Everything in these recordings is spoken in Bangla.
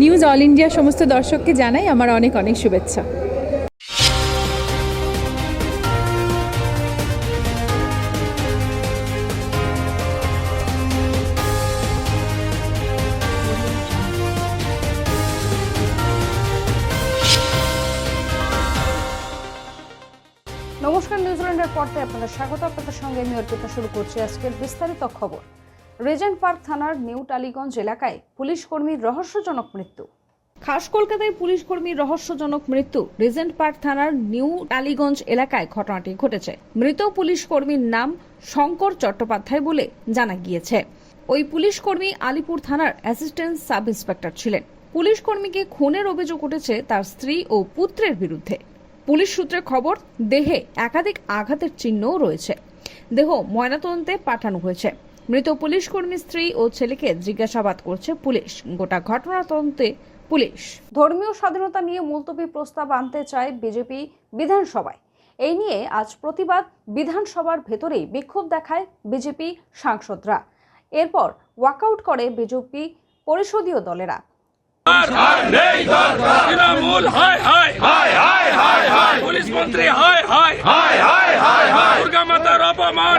নিউজ অল ইন্ডিয়া সমস্ত দর্শককে জানাই আমার অনেক অনেক শুভেচ্ছা। নমস্কার নিউজিল্যান্ডের পর্দায় আপনাদের স্বাগত। আপনাদের সঙ্গে আমি অর্পিতা শুরু করছি আজকের বিস্তারিত খবর। রেজেন্ট পার্ক থানার নিউ টালিগঞ্জ এলাকায় পুলিশ কর্মীর রহস্যজনক মৃত্যু। খাস কলকাতায় পুলিশ কর্মীর রহস্যজনক মৃত্যু রেজেন্ট পার্ক থানার নিউ টালিগঞ্জ এলাকায় ঘটনাটি ঘটেছে। মৃত পুলিশ কর্মীর নাম শঙ্কর চট্টোপাধ্যায় বলে জানা গিয়েছে। ওই পুলিশ কর্মী আলিপুর থানার অ্যাসিস্ট্যান্ট সাব ইন্সপেক্টর ছিলেন। পুলিশ কর্মীকে খুনের অভিযোগ উঠেছে তার স্ত্রী ও পুত্রের বিরুদ্ধে। পুলিশ সূত্রে খবর, দেহে একাধিক আঘাতের চিহ্নও রয়েছে। দেহ ময়নাতদন্তে পাঠানো হয়েছে। মৃত পুলিশ কর্মীর স্ত্রী ও ছেলেকে জিজ্ঞাসাবাদ করছে পুলিশ। গোটা ঘটনা তদন্তে পুলিশ। ধর্মীয় স্বাধীনতা নিয়ে মুলতবি প্রস্তাব আনতে চায় বিজেপি বিধানসভায়। এই নিয়ে আজ প্রতিবাদ বিধানসভার ভেতরেই বিক্ষোভ দেখায় বিজেপি সাংসদরা। এরপর ওয়াকআউট করে বিজেপি পরিষদীয় দলেরা। পুলিশ মন্ত্রী হায় হায়। দুর্গা মাতার অপমান।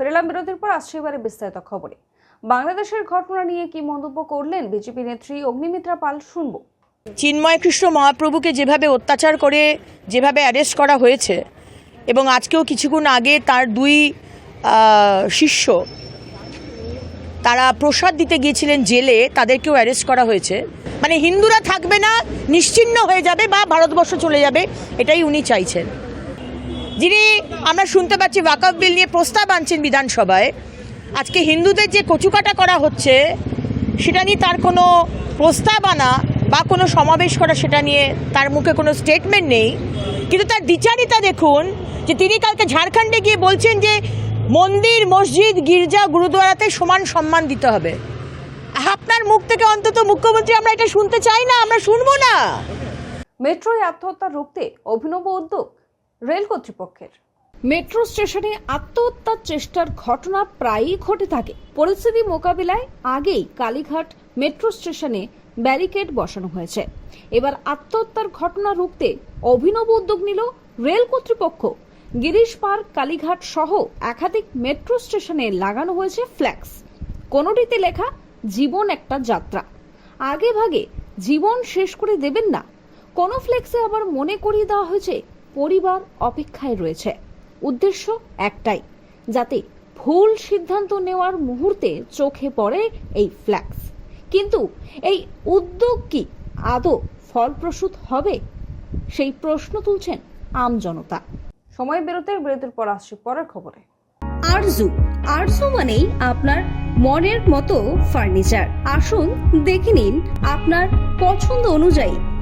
ফেরালাম বিরতির পর আসছে এবারে বিস্তারিত খবরে। বাংলাদেশের ঘটনা নিয়ে কি মন্তব্য করলেন বিজেপি নেত্রী অগ্নিমিত্রা পাল শুনব। চিন্ময় কৃষ্ণ মহাপ্রভুকে যেভাবে অত্যাচার করে, যেভাবে অ্যারেস্ট করা হয়েছে এবং আজকেও কিছুক্ষণ আগে তার দুই শিষ্য তারা প্রসাদ দিতে গিয়েছিলেন জেলে, তাদেরকেও অ্যারেস্ট করা হয়েছে। মানে হিন্দুরা থাকবে না নিশ্চিহ্ন হয়ে যাবে বা ভারতবর্ষ চলে যাবে, এটাই উনি চাইছেন। যিনি আমরা শুনতে পাচ্ছি ওয়াকফ বিল নিয়ে প্রস্তাব আনছেন বিধানসভায়, আজকে হিন্দুদের যে কচুকাটা করা হচ্ছে, সেটা নিয়ে তার কোনো প্রস্তাব আনা বা কোনো সমাবেশ করা সেটা নিয়ে তার মুখে কোনো স্টেটমেন্ট নেই। কিন্তু তার দ্বিচারিতা দেখুন যে তিনি কালকে ঝাড়খণ্ডে গিয়ে বলছেন যে মন্দির, মসজিদ, গির্জা গুরুদুয়ারাতে সমান সম্মান দিতে হবে। আপনার মুখ থেকে অন্তত মুখ্যমন্ত্রী, আমরা এটা শুনতে চাই না, আমরা শুনব না। মেট্রোয় আত্মহত্যা রুখতে অভিনব উদ্যোগ। রেল কর্তৃপক্ষের। মেট্রো স্টেশনে আত্মহত্যার চেষ্টার ঘটনা প্রায়ই ঘটে থাকে। পরিস্থিতি মোকাবিলায় আগেই কালীঘাট মেট্রো স্টেশনে ব্যারিকেড বসানো হয়েছে। এবার আত্মহত্যার ঘটনা রুখতে অভিনব উদ্যোগ নিল রেল কর্তৃপক্ষ। গিরিশ পার্ক, কালীঘাট সহ একাধিক মেট্রো স্টেশনে লাগানো হয়েছে ফ্ল্যাক্স। কোনোটিতে লেখা, জীবন একটা যাত্রা আগে ভাগে, জীবন শেষ করে দেবেন না কোনো ফ্লেক্সে আবার মনে করিয়ে দেওয়া হয়েছে পরিবার অপেক্ষায় রয়েছে। উদ্দেশ্য একটাই যাতে ভুল সিদ্ধান্ত নেওয়ার মুহূর্তে চোখে পড়ে এই ফ্ল্যাক্স। কিন্তু এই উদ্যোগ কি আদৌ ফলপ্রসূত হবে? সেই প্রশ্ন তুলছেন আমজনতা সময় বিরতির বিরতির পর আসছে পরের খবরে। আরজু আরজু মানেই আপনার মনের মতো ফার্নিচার। আসুন দেখে নিন আপনার পছন্দ অনুযায়ী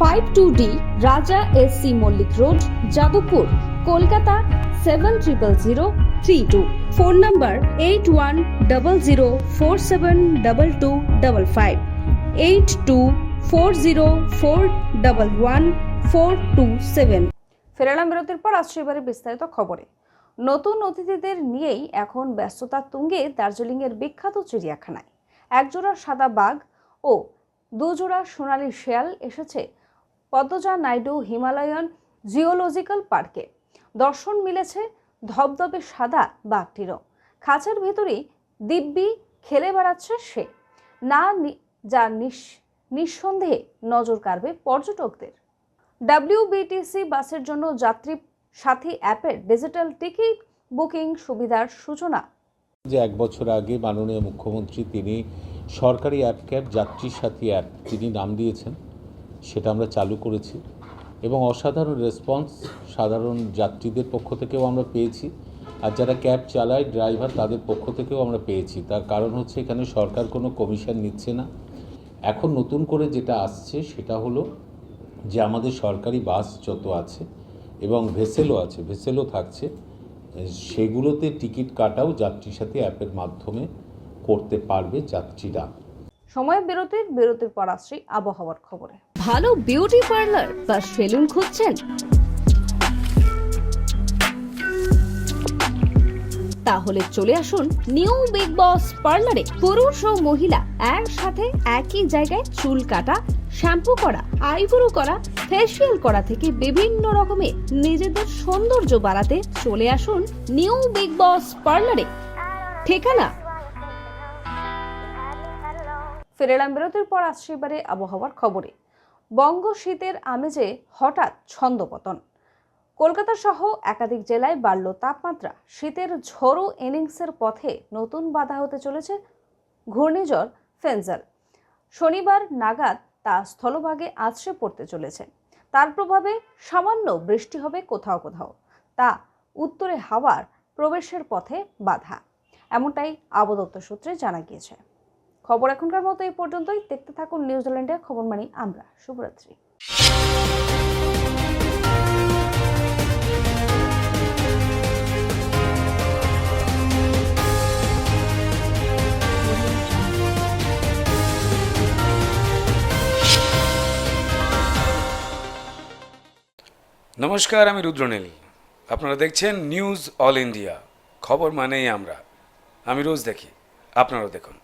Five two D, Raja S C Mallick road, Jadavpur, Kolkata seven triple zero three two. Phone number eight one double zero four seven double two double five. Eight two four zero four double one four two seven. ফেরালাম বিরতির পর আসছে এবারে বিস্তারিত খবরে। নতুন অতিথিদের নিয়েই এখন ব্যস্ততার তুঙ্গে দার্জিলিংয়ের বিখ্যাত চিড়িয়াখানায়। একজোড়া সাদা বাঘ ও দুজোড়া সোনালি শেয়াল এসেছে পদ্মজা নাইডু হিমালয়ান জিওলজিক্যাল পার্কে। দর্শন মিলেছে ধবধবে সাদা বাঘটিরও। খাঁচার ভেতরেই দিব্যি খেলে বেড়াচ্ছে সে। না যা নিঃসন্দেহে নজর কাড়বে পর্যটকদের। ডাব্লিউবিটিসি বাসের জন্য যাত্রী সাথী অ্যাপের ডিজিটাল টিকিট বুকিং সুবিধার সূচনা। যে এক বছর আগে মাননীয় মুখ্যমন্ত্রী তিনি সরকারি অ্যাপ ক্যাব, যাত্রী সাথী অ্যাপ তিনি নাম দিয়েছেন। সেটা আমরা চালু করেছি এবং অসাধারণ রেসপন্স, সাধারণ যাত্রীদের পক্ষ থেকেও আমরা পেয়েছি আর যারা ক্যাব চালায়, ড্রাইভার তাদের পক্ষ থেকেও আমরা পেয়েছি। তার কারণ হচ্ছে এখানে সরকার কোনো কমিশন নিচ্ছে না। এখন নতুন করে যেটা আসছে সেটা হলো যে আমাদের সরকারি বাস যত আছে এবং ভেসেলও আছে, ভেসেলও থাকছে, সেগুলোতে টিকিট কাটাও যাত্রীর সাথে অ্যাপের মাধ্যমে করতে পারবে যাত্রীরা। সময় বিরতির বিরতির পর আসছি আবহাওয়ার খবরে। ভালো বিউটি পার্লার বা সেলুন খুঁজছেন? তাহলে চলে আসুন নিউ বিগ বস পার্লারে পুরুষ ও মহিলা একসাথে একই জায়গায় চুল কাটা শ্যাম্পু করা আইব্রো করা ফেসিয়াল করা থেকে বিভিন্ন রকমের নিজেদের সৌন্দর্য বাড়াতে চলে আসুন নিউ বিগ বস পার্লারে ঠিকানা? ফিরে এলাম বিরতির পর আসছি এবারে আবহাওয়ার খবরে। বঙ্গ শীতের আমেজে হঠাৎ ছন্দপতন। কলকাতা সহ একাধিক জেলায় বাড়ল তাপমাত্রা। শীতের ঝোড়ো ইনিংসের পথে নতুন বাধা হতে চলেছে ঘূর্ণিঝড় ফেনজাল। শনিবার নাগাদ তা স্থলভাগে আছড়ে পড়তে চলেছে। তার প্রভাবে সামান্য বৃষ্টি হবে কোথাও কোথাও। তা উত্তরে হাওয়ার প্রবেশের পথে বাধা। এমনটাই আবদত্ত সূত্রে জানা গিয়েছে। খবর এখনকার মতো এই পর্যন্তই। দেখতে থাকুন নিউজিল্যান্ডের খবর মানি আমরা। শুভরাত্রি। নমস্কার, আমি রুদ্রনীল। আপনারা দেখছেন নিউজ অল ইন্ডিয়া খবর মানেই আমরা। আমি রোজ দেখি। আপনারাও দেখুন।